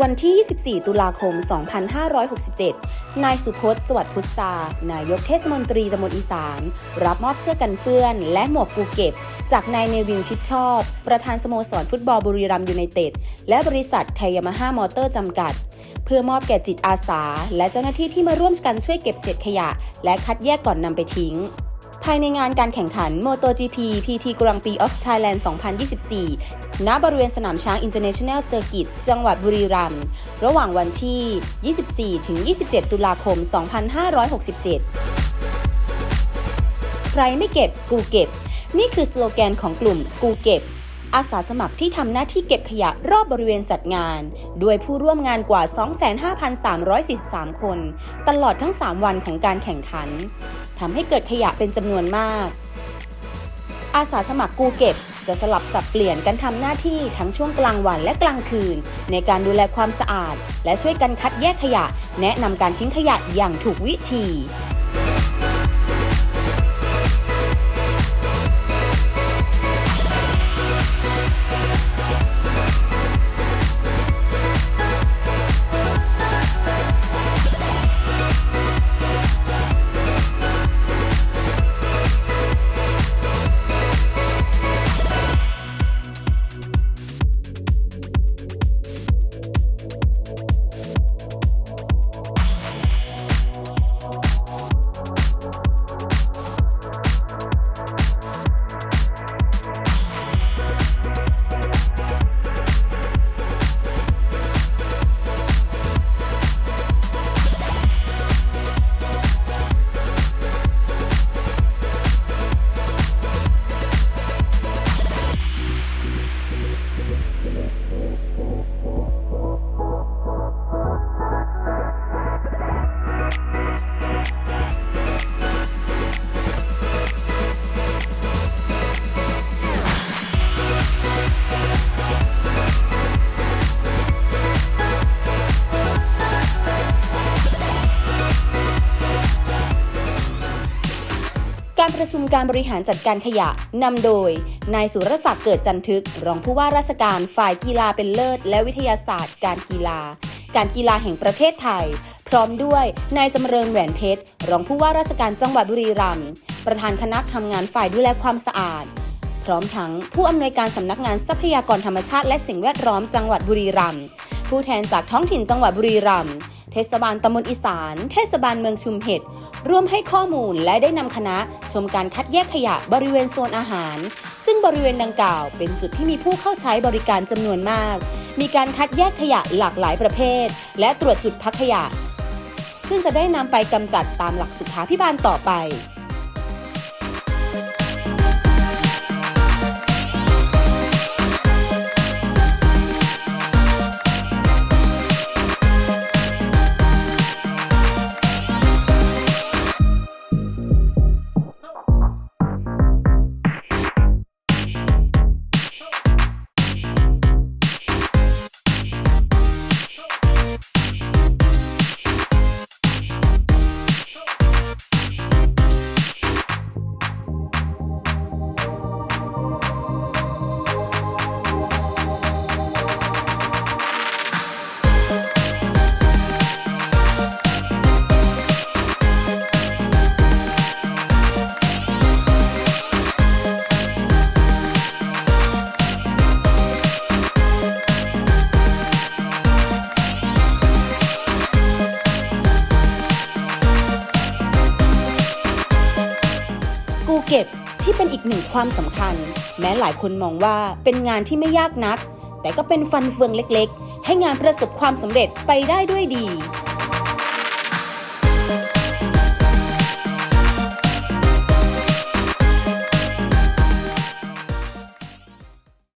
วันที่ 24 ตุลาคม 2567 นายสุพจน์สวัสดิ์พุทธานายกเทศมนตรีตำบลอีสาน รับมอบเสื้อกันเปื้อน และหมวกกูเก็บ จากนายเนวินชิดชอบ ประธานสโมสรฟุตบอลบุรีรัมย์ยูไนเต็ด และบริษัทไทยยามาฮ่ามอเตอร์จำกัด เพื่อมอบแก่จิตอาสา และเจ้าหน้าที่ที่มาร่วมกันช่วยเก็บเศษขยะ และคัดแยกก่อนนำไปทิ้ง ภายในงานการแข่งขัน MotoGP PT Grand Prix of Thailand 2024 ณ บริเวณสนามช้าง International Circuit จังหวัดบุรีรัมย์ ระหว่างวันที่ 24 ถึง 27 ตุลาคม 2567 ใครไม่เก็บ กูเก็บ นี่คือสโลแกนของกลุ่ม กูเก็บ อาสาสมัครที่ทำหน้าที่เก็บขยะรอบบริเวณจัดงาน ด้วยผู้ร่วมงานกว่า 25,343 คน ตลอดทั้ง 3 วันของการแข่งขันทำให้เกิดขยะเป็นจำนวนมาก อาสาสมัครกูเก็บจะสลับสับเปลี่ยนกันทำหน้าที่ทั้งช่วงกลางวันและกลางคืน ในการดูแลความสะอาด และช่วยกันคัดแยกขยะ แนะนำการทิ้งขยะอย่างถูกวิธี การประชุมการบริหารจัดการขยะนำโดย นายสุรศักดิ์เกิดจันทึก รองผู้ว่าราชการฝ่ายกีฬาเป็นเลิศ และวิทยาศาสตร์ การกีฬา การกีฬาแห่งประเทศไทย พร้อมด้วยนายจำเริญแหวนเพชร รองผู้ว่าราชการจังหวัดบุรีรัมย์ประธานคณะทำงานฝ่ายดูแลความสะอาด พร้อมทั้งผู้อำนวยการสำนักงานทรัพยากรธรรมชาติ และสิ่งแวดล้อมจังหวัดบุรีรัมย์ผู้แทนจากท้องถิ่นจังหวัดบุรีรัมย์ เทศบาลตำบลอีสาน เทศบาลเมืองชุมเห็ดร่วมให้ข้อมูลและได้นำคณะชมการคัดแยกขยะบริเวณโซนอาหาร ซึ่งบริเวณดังกล่าว เป็นจุดที่มีผู้เข้าใช้บริการจำนวนมาก มีการคัดแยกขยะหลากหลายประเภท และตรวจจุดพักขยะ ซึ่งจะได้นำไปกำจัดตามหลักสุขาพิบาลต่อไป เก็บที่เป็นอีกหนึ่งความสำคัญ แม้หลายคนมองว่าเป็นงานที่ไม่ยากนัก แต่ก็เป็นฟันเฟืองเล็กๆ ให้งานประสบความสำเร็จไปได้ด้วยดี